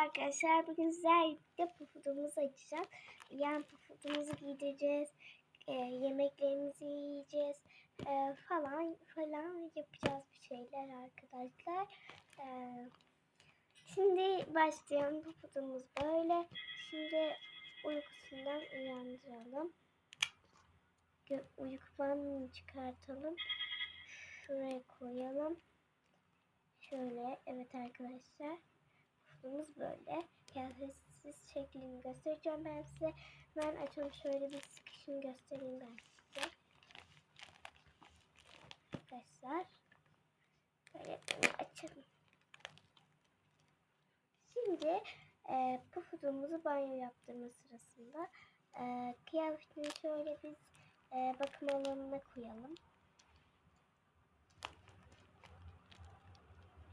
arkadaşlar. Bugün sizlerle pufudumuzu açacağız. Yani pufudumuzu giydireceğiz. e, yemeklerimizi yiyeceğiz. e, falan falan yapacağız bir şeyler arkadaşlar. E, şimdi başlayalım. Pufudumuz böyle. Şimdi uykusundan uyandıralım. Uykudan çıkartalım. Şuraya koyalım. Şöyle evet arkadaşlar. Kufumuz böyle. Kıyafetsiz şeklini göstereceğim ben size. Ben açalım şöyle bir sıkışını göstereyim ben size. Arkadaşlar. Böyle açalım. Şimdi e, pufudumuzu banyo yaptırma sırasında e, kıyafetini şöyle biz e, bakım alanına koyalım.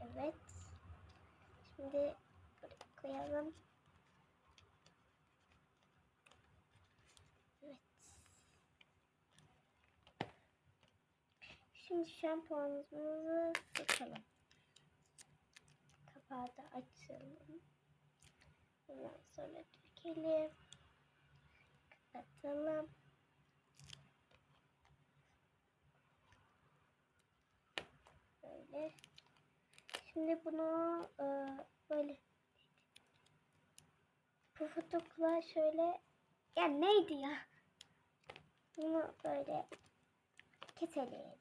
Evet. Şimdi koyalım. Evet. Şimdi şampuanımızı sıkalım. Kapağı da açalım. Ondan sonra dökelim. Kapatalım. Böyle. Şimdi bunu e, böyle pufudukla şöyle ya neydi ya? Bunu böyle keseleyelim.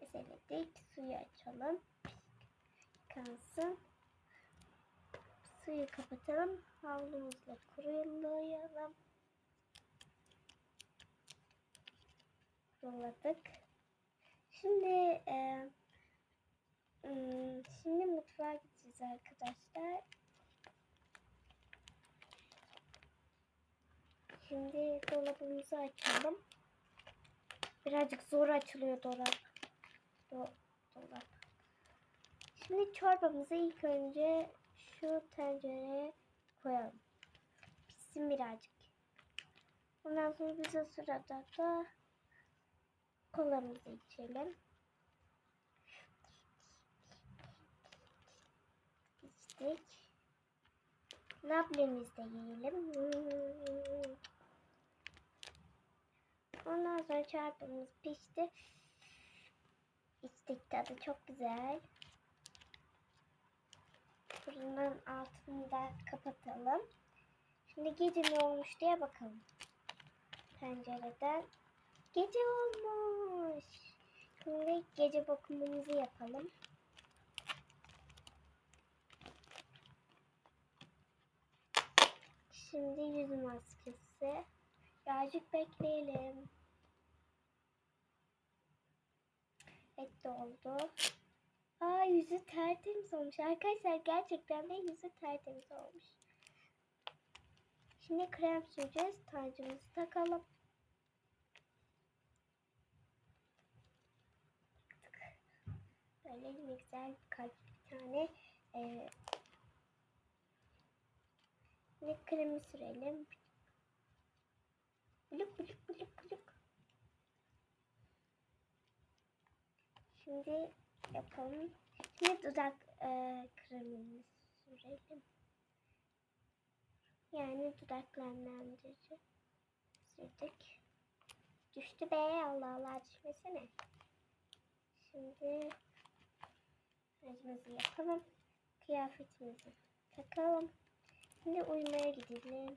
Keseledik. Suyu açalım. Yıkansın. Suyu kapatalım. Havlumuzla kurulayalım. Kuruladık. Şimdi e, ım, şimdi mutfağa gideceğiz arkadaşlar. Şimdi dolabımızı açalım. Birazcık zor açılıyor dolap. Do dolap. Şimdi çorbamızı ilk önce şu tencereye koyalım. Pişsin birazcık. Ondan sonra biz o sırada da kolamızı içelim. İçtik. Lablemizi de yiyelim. Ondan sonra çarpımız pişti. İçtik tadı çok güzel. Fırının altını da kapatalım. Şimdi gece ne olmuş diye bakalım. Pencereden. Gece olmuş. Şimdi gece bakımımızı yapalım. Şimdi yüz maskesi. Birazcık bekleyelim. Evet oldu. Aa yüzü tertemiz olmuş. Arkadaşlar gerçekten de yüzü tertemiz olmuş. Şimdi krem süreceğiz. Tacımızı takalım. Böyle güzel kalp bir tane e, ne kremi sürelim. Buluk buluk buluk buluk. Şimdi yapalım. Şimdi dudak e, kremini sürelim. Yani dudak nemlendirici sürdük. Düştü be Allah Allah düşmesene. Şimdi Acımızı yapalım. Kıyafetimizi takalım. Şimdi uyumaya gidelim.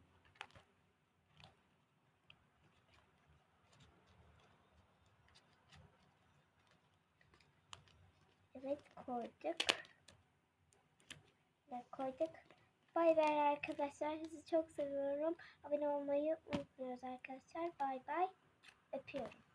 Evet koyduk. Ve koyduk. Bay bay arkadaşlar. Sizi çok seviyorum. Abone olmayı unutmuyoruz arkadaşlar. Bay bay. Öpüyorum.